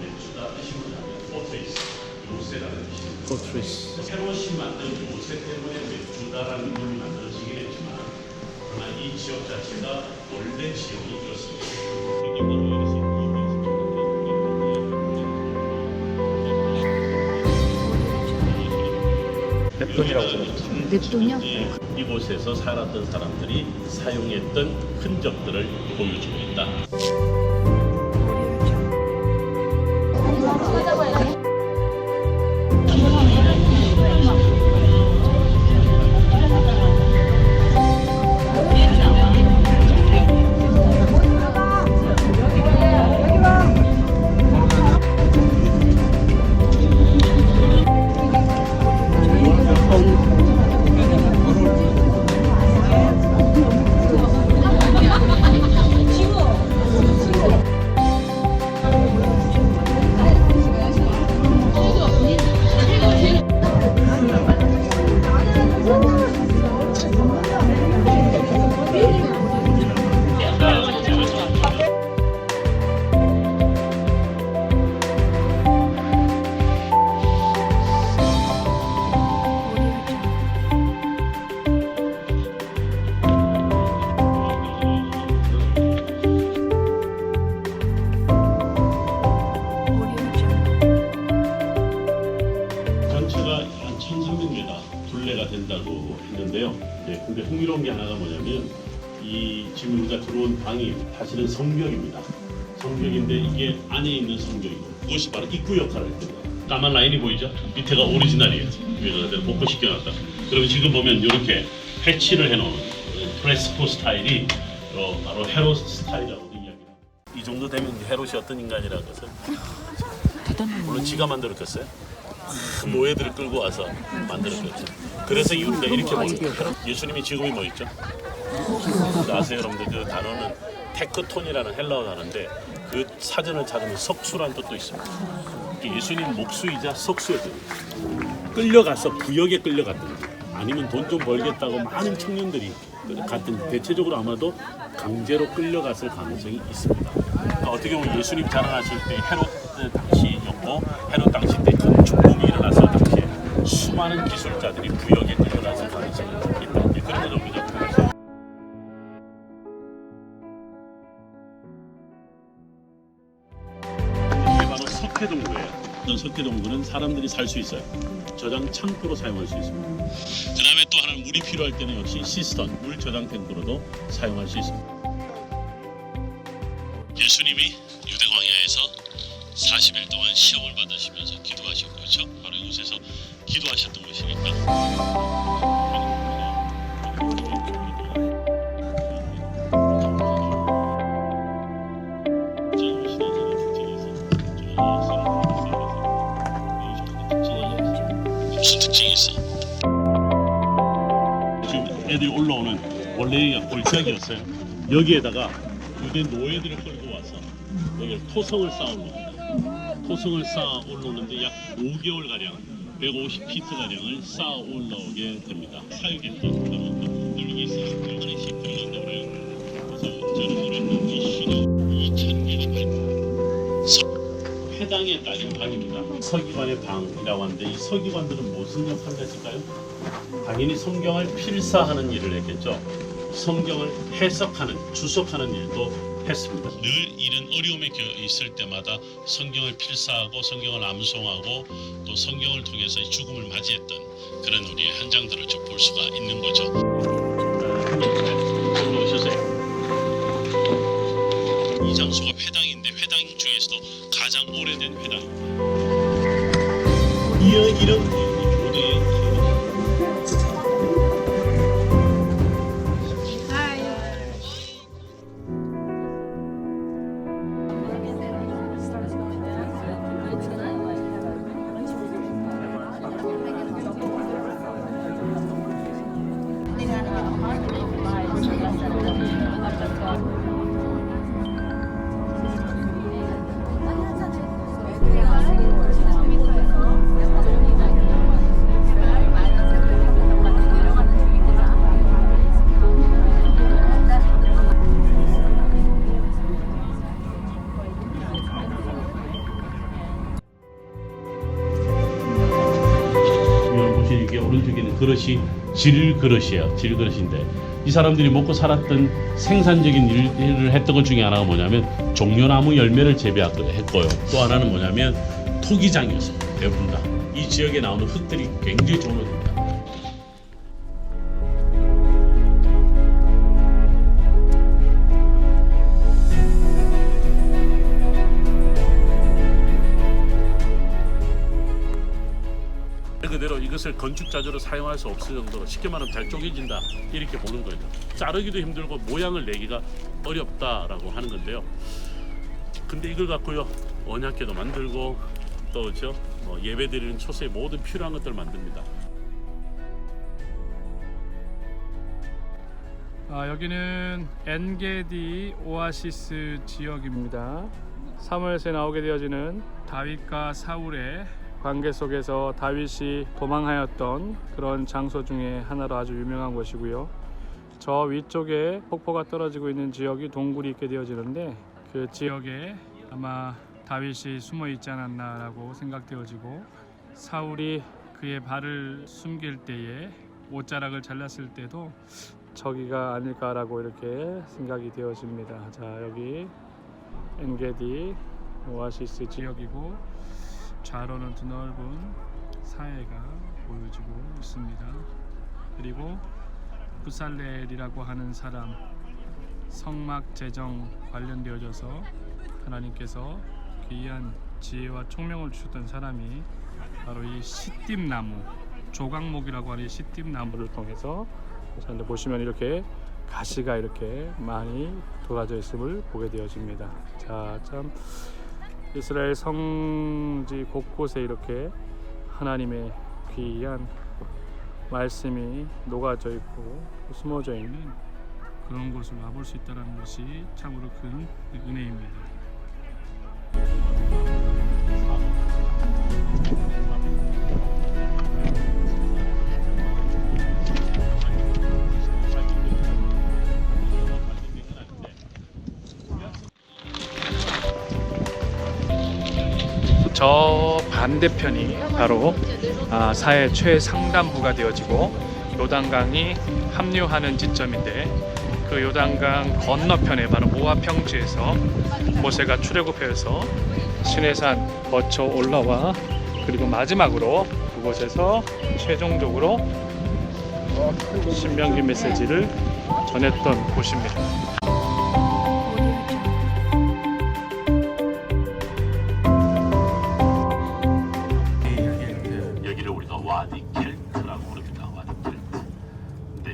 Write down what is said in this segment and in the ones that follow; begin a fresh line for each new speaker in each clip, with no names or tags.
맥주다 뜻이 뭐냐면 포트리스 요새라는 뜻입니다.
포트리스.
새로 시 만든 요새 때문에 맥주다라는 이름이 만들어지긴 했지만 그러나 이 지역 자체가 원래 지역이 이렇습니다.
neptun이라고 들었죠.
neptun이요?
이곳에서 살았던 사람들이 사용했던 흔적들을 보여주고 있다. 전체가 둘레가 된다고 했는데요. 네, 근데 흥미로운 게 하나가 뭐냐면 이 지금 우리가 들어온 방이 사실은 성벽입니다. 성벽인데 이게 안에 있는 성벽이고 그것이 바로 입구 역할을 합니다. 까만 라인이 보이죠? 밑에가 오리지널이에요. 위에가 그대로 복구 시켜놨다. 그러면 지금 보면 이렇게 패치를 해놓은 프레스코 스타일이 어, 바로 헤로 스타일이라고 이야기합니다. 이 정도 되면 헤롯이 어떤 인간이라는 것을 물론 지가 만들었겠어요. 그 노예들을 끌고 와서 만들었겠죠. 그래서 이 우리가 이렇게 거예요. 예수님이 지금이 뭐 있죠? 그 아세요, 여러분들? 그 단어는 테크톤이라는 헬라어 단어인데 그 사전을 찾으면 석수란 뜻도 있습니다. 예수님 목수이자 석수였거든요. 끌려가서 부역에 거예요. 아니면 돈 좀 벌겠다고 많은 청년들이 갔던 대체적으로 아마도 강제로 끌려갔을 가능성이 있습니다. 그러니까 어떻게 보면 예수님 자라나실 때 헤롯 당시였고 헤롯 당시 때 큰 축복이 일어났을 당시에 수 많은 기술자들이 부역에 끌려갔을 가능성이 있다. 이제 그런 바로 석회동구예요. 석회동구는 사람들이 살 수 있어요. 저장 창고로 사용할 수 있습니다. 그 다음에 또 하나는 물이 필요할 때는 역시 시스턴, 물 저장 탱크로도 사용할 수 있습니다. 예수님이 유대 광야에서 40일 동안 시험을 받으시면서 기도하셨고 그렇죠? 바로 이곳에서 기도하셨던? 지금 애들이 올라오는 원래 골짜기였어요. 여기에다가 유대 노예들을 끌고 와서 여기 토성을 쌓아 올라옵 토성을 쌓아 올라오는데 약 5개월 가량, 150피트 가량을 쌓아 올라오게 됩니다. 사육했던 그런 분들이 있어요. 여기 시프리온다고 그래요. 그래서 저는 그랬는 이 시는 2,000개가 발 회당에 딸린 방입니다. 서기관의 방이라고 하는데 이 서기관들은 무슨 역할을 했을까요? 당연히 성경을 필사하는 일을 했겠죠. 성경을 해석하는, 주석하는 일도 했습니다. 늘 이런 어려움에 겨- 있을 때마다 성경을 필사하고 성경을 암송하고 또 성경을 통해서 죽음을 맞이했던 그런 우리의 현장들을 좀 볼 수가 있는 거죠. 이 장소가 회당인데 회당 중에서도 가장 오래된 회당. 이런 이런 보시는 게 오른쪽에는 그릇이 질 그릇이에요. 질 그릇인데 이 사람들이 먹고 살았던 생산적인 일을 했던 것 중에 하나가 뭐냐면 종려나무 열매를 재배했고요. 또 하나는 뭐냐면 토기장이었어요. 대부분 다. 이 지역에 나오는 흙들이 굉장히 종려됩니다. 그대로 이것을 건축 자재로 사용할 수 없을 정도로 쉽게 말하면 잘 쪼개진다 이렇게 보는 거죠. 자르기도 힘들고 모양을 내기가 어렵다라고 하는 건데요. 근데 이걸 갖고요 언약궤도 만들고 또 그죠 뭐 예배 드리는 초소에 모든 필요한 것들을 만듭니다.
아, 여기는 엔게디 오아시스 지역입니다. 사무엘서에 나오게 되어지는 다윗과 사울의 관계 속에서 다윗이 도망하였던 그런 장소 중에 하나로 아주 유명한 곳이고요. 저 위쪽에 폭포가 떨어지고 있는 지역이 동굴이 있게 되어지는데 그 지역에 아마 다윗이 숨어 있지 않았나라고 생각되어지고 사울이 그의 발을 숨길 때에 옷자락을 잘랐을 때도 저기가 아닐까라고 이렇게 생각이 되어집니다. 자 여기 엔게디 오아시스 지역이고 좌로는 드넓은 사해가 보여지고 있습니다. 그리고 부살렐이라고 하는 사람 성막 재정 관련되어져서 하나님께서 귀한 지혜와 총명을 주셨던 사람이 바로 이 시띠나무 조각목이라고 하는 이 시띠나무를 통해서 자, 근데 보시면 이렇게 가시가 이렇게 많이 돌아져 있음을 보게 되어집니다. 자, 참 이스라엘 성지 곳곳에 이렇게 하나님의 귀한 말씀이 녹아져 있고 숨어져 있는 그런 곳을 와볼 수 있다는 것이 참으로 큰 은혜입니다. 반대편이 바로 아, 사해 최상단부가 되어지고 요단강이 합류하는 지점인데 그 요단강 건너편에 바로 모압 평지에서 모세가 출애굽해서 시내산 거쳐 올라와 그리고 마지막으로 그곳에서 최종적으로 신명기 메시지를 전했던 곳입니다.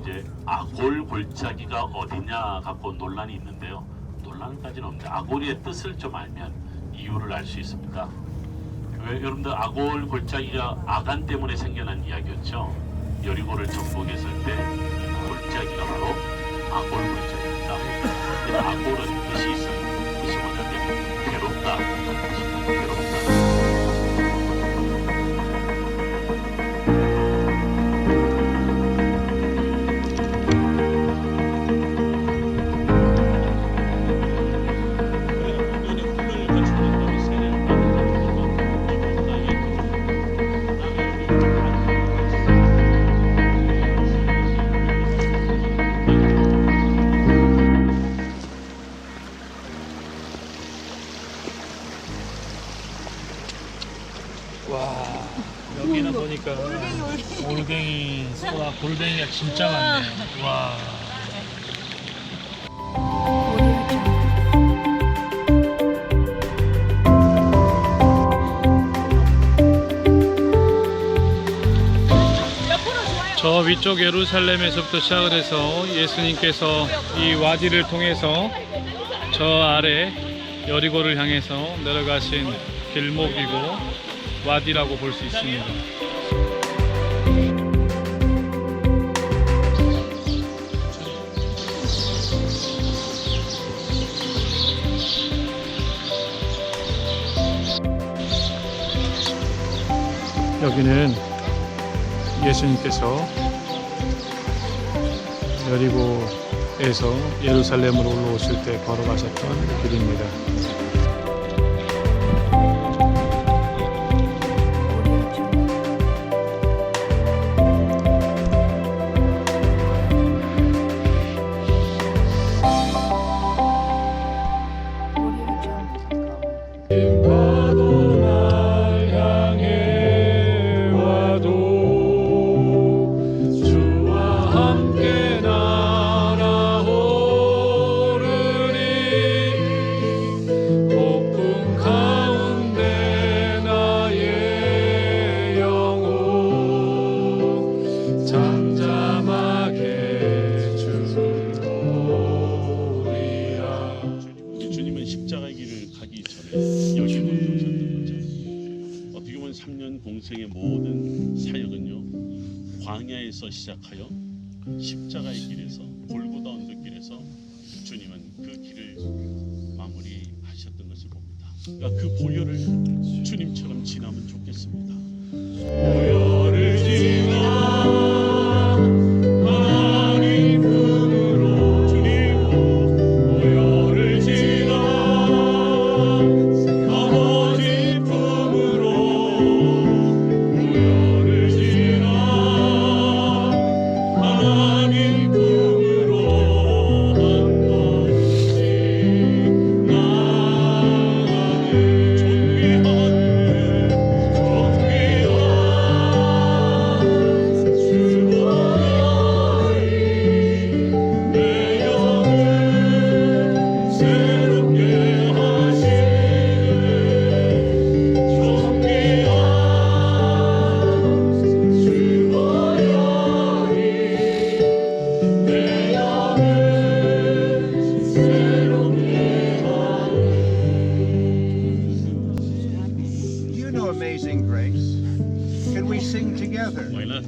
이제 아골 골짜기가 어디냐 갖고 논란이 있는데요. 논란까지는 없는데 아골의 뜻을 좀 알면 이유를 알 수 있습니다. 왜 여러분들 아골 골짜기가 아간 때문에 생겨난 이야기였죠. 여리고를 정복했을 때 골짜기가 바로 아골 골짜기입니다. 아골은 뜻이. 뜻
와 여기는 보니까 올갱이 소와 골뱅이가 진짜 많네요. 와. 저 위쪽 예루살렘에서부터 시작을 해서 예수님께서 이 와디를 통해서 저 아래 여리고를 향해서 내려가신 길목이고 와디라고 볼 수 있습니다. 여기는 예수님께서 여리고에서 예루살렘으로 올라오실 때 걸어가셨던 길입니다.
하기 전에 여기로 오셨는 거죠. 어떻게 보면 3년 공생의 모든 사역은요. 광야에서 시작하여 십자가의 길에서 골고다 언덕길에서 주님은 그 길을 마무리하셨던 것을 봅니다. 그러니까 그 보혈을 주님처럼 지나면 좋겠습니다. 보혈을 지나
Amazing Grace? Can we sing together?
Why not?